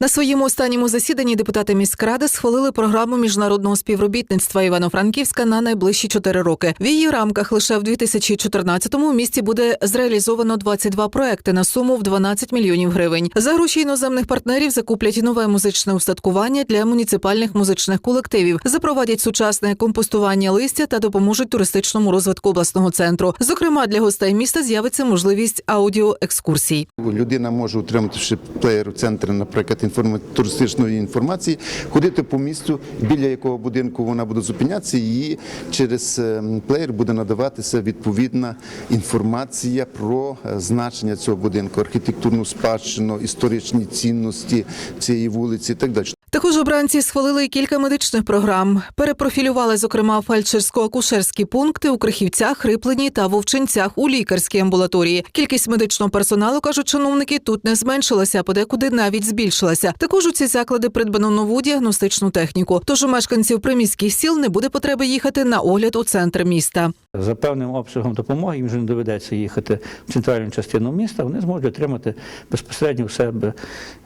На своєму останньому засіданні депутати міськради схвалили програму міжнародного співробітництва Івано-Франківська на найближчі чотири роки. В її рамках лише в 2014-му у місті буде зреалізовано 22 проекти на суму в 12 мільйонів гривень. За гроші іноземних партнерів закуплять нове музичне устаткування для муніципальних музичних колективів, запровадять сучасне компостування листя та допоможуть туристичному розвитку обласного центру. Зокрема, для гостей міста з'явиться можливість аудіоекскурсій. Людина може отримати ще плеєр у центрі, наприклад, туристичної інформації, ходити по місту, біля якого будинку вона буде зупинятися, і через е, плеєр буде надаватися відповідна інформація про е, значення цього будинку, архітектурну спадщину, історичні цінності цієї вулиці і так далі. Також обранці схвалили кілька медичних програм. Перепрофілювали, зокрема, фельдшерсько-акушерські пункти у Крихівцях, Хриплені та Вовчинцях у лікарській амбулаторії. Кількість медичного персоналу, кажуть чиновники, тут не зменшилася, а подекуди навіть збільшилася. Також у ці заклади придбано нову діагностичну техніку. Тож у мешканців приміських сіл не буде потреби їхати на огляд у центр міста. За певним обсягом допомоги їм вже не доведеться їхати в центральну частину міста. Вони зможуть отримати безпосередньо в себе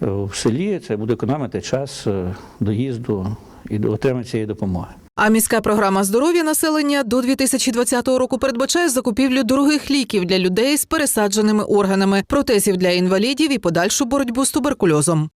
е, в селі. Це буде економити час е, доїзду і до отримання цієї допомоги. А міська програма здоров'я населення до 2020 року передбачає закупівлю дорогих ліків для людей з пересадженими органами, протезів для інвалідів і подальшу боротьбу з туберкульозом.